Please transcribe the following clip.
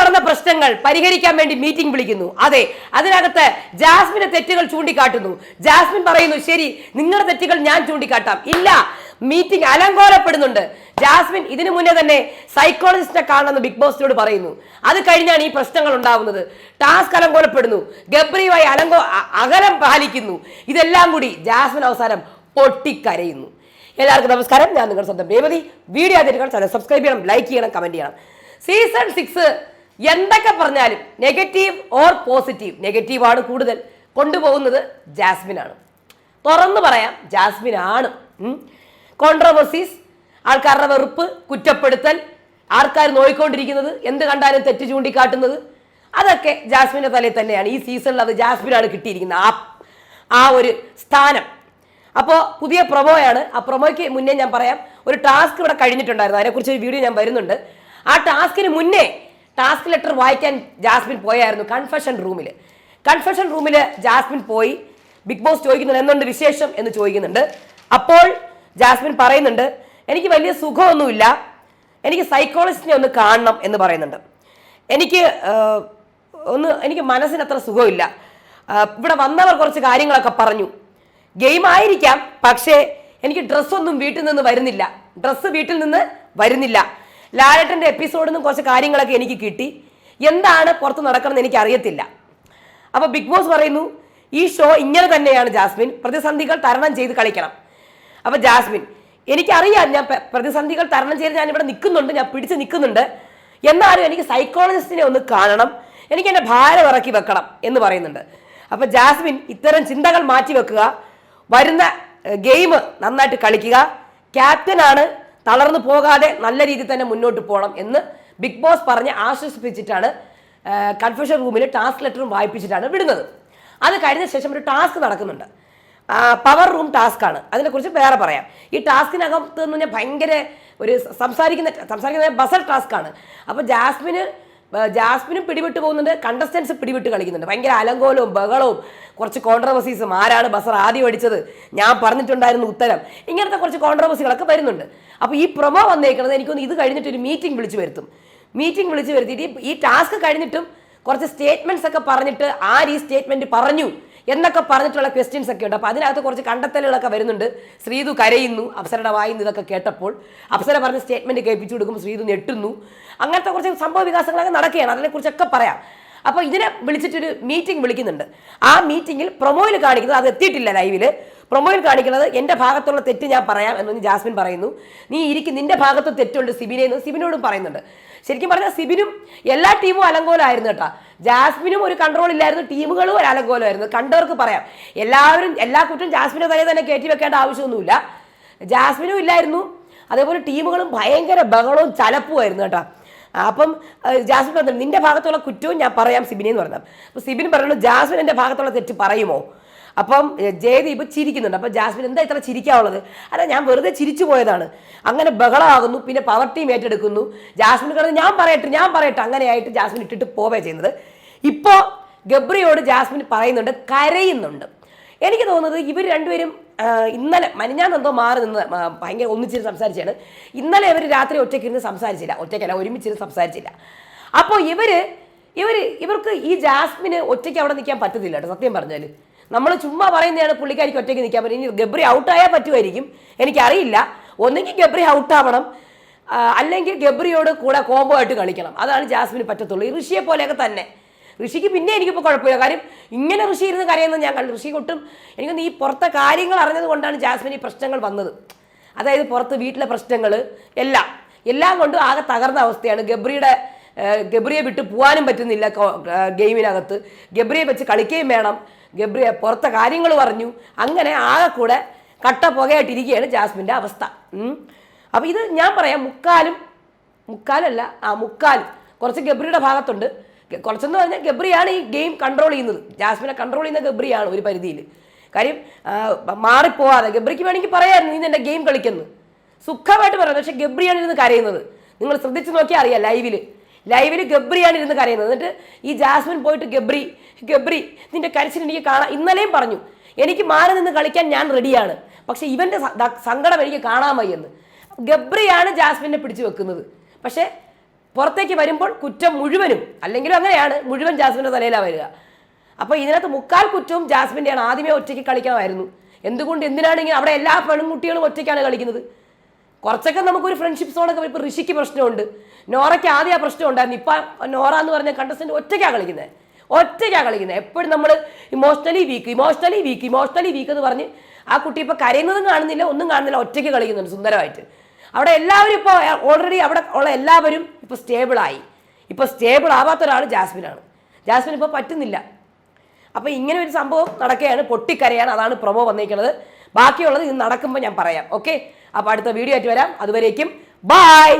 നടന്ന പ്രശ്നങ്ങൾ പരിഹരിക്കാൻ വേണ്ടി മീറ്റിംഗ് വിളിക്കുന്നു. അതെ അതിനകത്ത് ജാസ്മിന്റെ തെറ്റുകൾ ചൂണ്ടിക്കാട്ടുന്നു. ജാസ്മിൻ പറയുന്നു ശരി നിങ്ങളുടെ തെറ്റുകൾ ഞാൻ ചൂണ്ടിക്കാട്ടാം. ഇല്ല മീറ്റിംഗ് അലങ്കോലപ്പെടുന്നുണ്ട്. ജാസ്മിൻ ഇതിനു മുന്നേ തന്നെ സൈക്കോളജിസ്റ്റിനെ കാണണമെന്ന് ബിഗ് ബോസിനോട് പറയുന്നു. അത് കഴിഞ്ഞാണ് ഈ പ്രശ്നങ്ങൾ ഉണ്ടാവുന്നത്. ടാസ്ക് അലങ്കോലപ്പെടുന്നു. ഗബ്രിയുമായി അലങ്കോ അകലം പാലിക്കുന്നു. ഇതെല്ലാം കൂടി ജാസ്മിൻ അവസാനം പൊട്ടിക്കരയുന്നു. എല്ലാവർക്കും നമസ്കാരം. ഞാൻ നിങ്ങളുടെ സ്വന്തം രേവതി. വീഡിയോ ആദ്യം സബ്സ്ക്രൈബ് ചെയ്യണം ലൈക്ക് ചെയ്യണം കമന്റ് ചെയ്യണം. സീസൺ സിക്സ് എന്തൊക്കെ പറഞ്ഞാലും നെഗറ്റീവ് ഓർ പോസിറ്റീവ് നെഗറ്റീവ് ആണ് കൂടുതൽ. കൊണ്ടുപോകുന്നത് ജാസ്മിനാണ് തുറന്നു പറയാം ജാസ്മിനാണ് കോൺട്രവേഴ്സീസ് ആൾക്കാരുടെ വെറുപ്പ് കുറ്റപ്പെടുത്തൽ ആൾക്കാർ നോയിക്കൊണ്ടിരിക്കുന്നത് എന്ത് കണ്ടാലും തെറ്റ് ചൂണ്ടിക്കാട്ടുന്നത് അതൊക്കെ ജാസ്മിന്റെ തലയിൽ തന്നെയാണ്. ഈ സീസണിൽ അത് ജാസ്മിനാണ് കിട്ടിയിരിക്കുന്നത്. ആ ആ ഒരു സ്ഥാനം. അപ്പോൾ പുതിയ പ്രൊമോയാണ്. ആ പ്രൊമോയ്ക്ക് മുന്നേ ഞാൻ പറയാം ഒരു ടാസ്ക് ഇവിടെ കഴിഞ്ഞിട്ടുണ്ടായിരുന്നു. അതിനെക്കുറിച്ച് ഒരു വീഡിയോ ഞാൻ വരുന്നുണ്ട്. ആ ടാസ്കിന് മുന്നേ ടാസ്ക് ലെറ്റർ വായിക്കാൻ ജാസ്മിൻ പോയായിരുന്നു കൺഫെഷൻ റൂമിൽ കൺഫെഷൻ റൂമിൽ ജാസ്മിൻ പോയി. ബിഗ് ബോസ് ചോദിക്കുന്നുണ്ട് എന്തുണ്ട് വിശേഷം? എന്ന് ചോദിക്കുന്നുണ്ട്. അപ്പോൾ ജാസ്മിൻ പറയുന്നുണ്ട് എനിക്ക് വലിയ സുഖമൊന്നുമില്ല. എനിക്ക് സൈക്കോളജിസ്റ്റിനെ ഒന്ന് കാണണം എന്ന് പറയുന്നുണ്ട്. എനിക്ക് ഒന്ന് എനിക്ക് മനസ്സിന് അത്ര സുഖമില്ല. ഇവിടെ വന്നവർ കുറച്ച് കാര്യങ്ങളൊക്കെ പറഞ്ഞു. ഗെയിം ആയിരിക്കാം പക്ഷേ എനിക്ക് ഡ്രസ്സൊന്നും വീട്ടിൽ നിന്ന് വരുന്നില്ല. ഡ്രസ്സ് വീട്ടിൽ നിന്ന് വരുന്നില്ല. ലാലേട്ടന്റെ എപ്പിസോഡിൽ നിന്നും കുറച്ച് കാര്യങ്ങളൊക്കെ എനിക്ക് കിട്ടി. എന്താണ് പുറത്ത് നടക്കണമെന്ന് എനിക്ക് അറിയത്തില്ല അപ്പോൾ ബിഗ് ബോസ് പറയുന്നു ഈ ഷോ ഇങ്ങനെ തന്നെയാണ് ജാസ്മിൻ. പ്രതിസന്ധികൾ തരണം ചെയ്ത് കളിക്കണം. അപ്പോൾ ജാസ്മിൻ എനിക്കറിയാം ഞാൻ പ്രതിസന്ധികൾ തരണം ചെയ്ത് ഞാൻ ഇവിടെ നിൽക്കുന്നുണ്ട്. ഞാൻ പിടിച്ച് നിൽക്കുന്നുണ്ട്. എന്നാലും എനിക്ക് സൈക്കോളജിസ്റ്റിനെ ഒന്ന് കാണണം. എനിക്ക് എന്റെ ഭാരം ഇറക്കി വെക്കണം. എന്ന് പറയുന്നുണ്ട്. അപ്പോൾ ജാസ്മിൻ ഇത്തരം ചിന്തകൾ മാറ്റി വെക്കുക വരുന്ന ഗെയിം നന്നായിട്ട് കളിക്കുക. ക്യാപ്റ്റനാണ് തളർന്നു പോകാതെ നല്ല രീതിയിൽ തന്നെ മുന്നോട്ട് പോകണം എന്ന് ബിഗ് ബോസ് പറഞ്ഞ് ആശ്വസിപ്പിച്ചിട്ടാണ് കൺഫ്യൂഷൻ റൂമിൽ ടാസ്ക് ലെറ്ററും വായിപ്പിച്ചിട്ടാണ് വിടുന്നത്. അത് കഴിഞ്ഞ ശേഷം ഒരു ടാസ്ക് നടക്കുന്നുണ്ട്. പവർ റൂം ടാസ്ക് ആണ്. അതിനെക്കുറിച്ച് വേറെ പറയാം. ഈ ടാസ്കിനകത്ത് എന്ന് പറഞ്ഞാൽ ഭയങ്കര ഒരു സംസാരിക്കുന്ന സംസാരിക്കുന്ന ബസൽ ടാസ്ക് ആണ്. അപ്പോൾ ജാസ്മിന് ജാസ്മിനും പിടിവിട്ട് പോകുന്നുണ്ട് കണ്ടസ്റ്റൻസ് പിടിവിട്ട് കളിക്കുന്നുണ്ട്. ഭയങ്കര അലങ്കോലവും ബഹളവും കുറച്ച് കോൺട്രവേഴ്സീസും ആരാണ് ബസർ ആദ്യം അടിച്ചത്? ഞാൻ പറഞ്ഞിട്ടുണ്ടായിരുന്നു ഉത്തരം. ഇങ്ങനത്തെ കുറച്ച് കോൺട്രവേഴ്സികളൊക്കെ വരുന്നുണ്ട്. അപ്പോൾ ഈ പ്രൊമോ വന്നേക്കുന്നത് എനിക്കൊന്ന് ഇത് കഴിഞ്ഞിട്ട് ഒരു മീറ്റിംഗ് വിളിച്ചു വരുത്തും. മീറ്റിംഗ് വിളിച്ചു വരുത്തിയിട്ട് ഈ- ടാസ്ക് കഴിഞ്ഞിട്ടും കുറച്ച് സ്റ്റേറ്റ്മെന്റ്സ് ഒക്കെ പറഞ്ഞിട്ട് ആര് ഈ സ്റ്റേറ്റ്മെന്റ് പറഞ്ഞു എന്നൊക്കെ പറഞ്ഞിട്ടുള്ള ക്വസ്റ്റ്യൻസ് ഒക്കെ ഉണ്ട്. അപ്പോൾ അതിനകത്ത് കുറച്ച് കണ്ടെത്തലുകളൊക്കെ വരുന്നുണ്ട്. ശ്രീതു കരയുന്നു അപ്സരയുടെ വായിന്ന് ഇതൊക്കെ കേട്ടപ്പോൾ. അപ്സര പറഞ്ഞ സ്റ്റേറ്റ്മെന്റ് കേൾപ്പിച്ചു കൊടുക്കുമ്പോൾ ശ്രീതു ഞെട്ടുന്നു. അങ്ങനത്തെ കുറച്ച് സംഭവ വികാസങ്ങളൊക്കെ നടക്കുകയാണ്. അതിനെക്കുറിച്ചൊക്കെ പറയാം. അപ്പോൾ ഇതിനെ വിളിച്ചിട്ടൊരു മീറ്റിംഗ് വിളിക്കുന്നുണ്ട്. ആ മീറ്റിംഗിൽ പ്രൊമോയിൽ കാണിക്കുന്നത് അത് എത്തിയിട്ടില്ല ലൈവിൽ പ്രൊമോയിൽ കാണിക്കുന്നത് എന്റെ ഭാഗത്തുള്ള തെറ്റ് ഞാൻ പറയാം എന്നൊന്ന് ജാസ്മിൻ പറയുന്നു. നീ ഇരിക്കും നിന്റെ ഭാഗത്ത് തെറ്റുണ്ട് സിബിനെ എന്ന് സിബിനോടും പറയുന്നുണ്ട്. ശരിക്കും പറഞ്ഞാൽ സിബിനും എല്ലാ ടീമും അലങ്കോലമായിരുന്നു കേട്ടോ. ജാസ്മിനും ഒരു കൺട്രോൾ ഇല്ലായിരുന്നു ടീമുകളും ഒരു അലങ്കോലമായിരുന്നു കണ്ടവർക്ക് പറയാം. എല്ലാവരും എല്ലാ കുറ്റവും ജാസ്മിനെ തന്നെ തന്നെ കയറ്റി വെക്കേണ്ട ആവശ്യമൊന്നുമില്ല. ജാസ്മിനും ഇല്ലായിരുന്നു. അതേപോലെ ടീമുകളും ഭയങ്കര ബഹളവും ചലപ്പുമായിരുന്നു കേട്ടോ. അപ്പം ജാസ്മിൻ പറഞ്ഞു നിന്റെ ഭാഗത്തുള്ള കുറ്റവും ഞാൻ പറയാം സിബിനെ എന്ന് പറഞ്ഞു അപ്പോൾ സിബിൻ പറഞ്ഞു ജാസ്മിൻ എന്റെ ഭാഗത്തുള്ള തെറ്റ് പറയുമോ? അപ്പം ജയദീപ് ചിരിക്കുന്നുണ്ട്. അപ്പം ജാസ്മിൻ എന്താ ഇത്ര ചിരിക്കാനുള്ളത്? അല്ല ഞാൻ വെറുതെ ചിരിച്ചു പോയതാണ്. അങ്ങനെ ബഹളമാകുന്നു പിന്നെ പവർ ടീം ഏറ്റെടുക്കുന്നു. ജാസ്മിൻ കിടന്ന് ഞാൻ പറയട്ടെ ഞാൻ പറയട്ടെ. അങ്ങനെയായിട്ട് ജാസ്മിൻ ഇട്ടിട്ട് പോവേ ചെയ്യുന്നത്. ഇപ്പോൾ ഗബ്രിയോട് ജാസ്മിൻ പറയുന്നുണ്ട് കരയുന്നുണ്ട്. എനിക്ക് തോന്നുന്നത് ഇവർ രണ്ടുപേരും ഇന്നലെ മനിഞ്ഞാന്നെന്തോ മാറി നിന്ന് ഭയങ്കര ഒന്നിച്ചിരുന്ന് സംസാരിച്ചാണ് ഇന്നലെ ഇവർ രാത്രി ഒറ്റയ്ക്കിരുന്ന് സംസാരിച്ചില്ല. ഒറ്റയ്ക്കല്ല ഒരുമിച്ചിരുന്ന് സംസാരിച്ചില്ല. അപ്പോൾ ഇവർ ഇവർ ഇവർക്ക് ഈ ജാസ്മിന് ഒറ്റയ്ക്ക് അവിടെ നിൽക്കാൻ പറ്റത്തില്ല കേട്ടോ സത്യം പറഞ്ഞാൽ നമ്മൾ ചുമ്മാ പറയുന്നതാണ് പുള്ളിക്കാരിക്ക് ഒറ്റയ്ക്ക് നിൽക്കാൻ പറ്റും ഇനി ഗബ്രി ഔട്ടായാൽ പറ്റുമായിരിക്കും. എനിക്കറിയില്ല. ഒന്നെങ്കിൽ ഗബ്രി ഔട്ടാവണം. അല്ലെങ്കിൽ ഗബ്രിയോട് കൂടെ കോംബോ ആയിട്ട് കളിക്കണം. അതാണ് ജാസ്മിന് പറ്റത്തുള്ളൂ. ഋഷിയെ പോലെയൊക്കെ തന്നെ. ഋഷിക്ക് പിന്നെ എനിക്കിപ്പോൾ കുഴപ്പമില്ല. കാര്യം ഇങ്ങനെ ഋഷി ഇരുന്ന് കരയുന്നത് ഞാൻ കണ്ടു. ഋഷി കൊട്ടും. എനിക്കൊന്ന് ഈ പുറത്തെ കാര്യങ്ങൾ അറിഞ്ഞത് കൊണ്ടാണ് ജാസ്മിൻ ഈ പ്രശ്നങ്ങൾ വന്നത്. അതായത് പുറത്ത് വീട്ടിലെ പ്രശ്നങ്ങൾ എല്ലാം എല്ലാം കൊണ്ടും ആകെ തകർന്ന അവസ്ഥയാണ്. ഗബ്രിയുടെ ഗബ്രിയെ വിട്ട് പോകാനും പറ്റുന്നില്ല ഗെയിമിനകത്ത്. ഗബ്രിയെ വെച്ച് കളിക്കുകയും വേണം. ഗബ്രിയെ പുറത്തെ കാര്യങ്ങൾ പറഞ്ഞു അങ്ങനെ ആകെ കൂടെ കട്ട പുകയായിട്ടിരിക്കുകയാണ് ജാസ്മിന്റെ അവസ്ഥ. അപ്പോൾ ഇത് ഞാൻ പറയാം മുക്കാലും മുക്കാലല്ല ആ മുക്കാൽ. കുറച്ച് ഗബ്രിയുടെ ഭാഗത്തുണ്ട്. കുറച്ചെന്ന് പറഞ്ഞാൽ ഗബ്രിയാണ് ഈ ഗെയിം കൺട്രോൾ ചെയ്യുന്നത്. ജാസ്മിനെ കൺട്രോൾ ചെയ്യുന്ന ഗബ്രിയാണ് ഒരു പരിധിയിൽ. കാര്യം മാറിപ്പോവാതെ ഗബ്രിക്ക് വേണമെങ്കിൽ പറയാമായിരുന്നു നീ നിന്റെ ഗെയിം കളിക്കുന്നു. സുഖമായിട്ട് പറയാം പക്ഷെ ഗബ്രിയാണ് ഇരുന്ന് കരയുന്നത്. നിങ്ങൾ ശ്രദ്ധിച്ച് നോക്കിയാൽ അറിയാം ലൈവിൽ ലൈവിൽ ഗബ്രിയാണ് ഇരുന്ന് കരയുന്നത്. എന്നിട്ട് ഈ ജാസ്മിൻ പോയിട്ട് ഗബ്രി ഗബ്രി നിന്റെ കരച്ചിൽ എനിക്ക് കാണാം ഇന്നലെയും പറഞ്ഞു എനിക്ക് മാറി നിന്ന് കളിക്കാൻ ഞാൻ റെഡിയാണ് പക്ഷേ ഇവന്റെ സങ്കടം എനിക്ക് കാണാൻ വയ്യെന്ന്. ഗബ്രിയാണ് ജാസ്മിനെ പിടിച്ചു വെക്കുന്നത്. പക്ഷേ പുറത്തേക്ക് വരുമ്പോൾ കുറ്റം മുഴുവനും അല്ലെങ്കിലും അങ്ങനെയാണ് മുഴുവൻ ജാസ്മിന്റെ തലയിലാണ് വരിക. അപ്പോൾ ഇതിനകത്ത് മുക്കാൽ കുറ്റവും ജാസ്മിന്റെയാണ് ആദ്യമേ ഒറ്റയ്ക്ക് കളിക്കണമായിരുന്നു എന്തുകൊണ്ട് എന്തിനാണ് ഇങ്ങനെ അവിടെ എല്ലാ പെൺകുട്ടികളും ഒറ്റയ്ക്കാണ് കളിക്കുന്നത്? കുറച്ചൊക്കെ നമുക്കൊരു ഫ്രണ്ട്ഷിപ്പ് സോണൊക്കെ ഇപ്പോൾ ഋഷിക്ക് പ്രശ്നമുണ്ട്. നോറയ്ക്ക് ആദ്യം ആ പ്രശ്നം ഉണ്ടായിരുന്നു. ഇപ്പം നോറ എന്ന് പറഞ്ഞ കണ്ടസ്റ്റന്റ് ഒറ്റയ്ക്കാണ് കളിക്കുന്നത്. ഒറ്റയ്ക്കാണ് കളിക്കുന്നത്. എപ്പോഴും നമ്മൾ emotionally weak emotionally weak emotionally weak എന്ന് പറഞ്ഞ് ആ കുട്ടി ഇപ്പോൾ കരയുന്നതും കാണുന്നില്ല ഒന്നും കാണുന്നില്ല ഒറ്റയ്ക്ക് കളിക്കുന്നുണ്ട് സുന്ദരമായിട്ട്. അവിടെ എല്ലാവരും ഇപ്പോൾ ഓൾറെഡി അവിടെ ഉള്ള എല്ലാവരും ഇപ്പോൾ സ്റ്റേബിളായി ഇപ്പോൾ സ്റ്റേബിൾ ആവാത്ത ഒരാൾ ജാസ്മിനാണ്. ജാസ്മിൻ ഇപ്പോൾ പറ്റുന്നില്ല. അപ്പോൾ ഇങ്ങനെ ഒരു സംഭവം നടക്കുകയാണ്. പൊട്ടിക്കരയാണ്. അതാണ് പ്രൊമോ വന്നിരിക്കുന്നത്. ബാക്കിയുള്ളത് ഇത് നടക്കുമ്പോൾ ഞാൻ പറയാം. ഓക്കെ അപ്പോൾ അടുത്ത വീഡിയോ ആയിട്ട് വരാം. അതുവരേക്കും ബായ്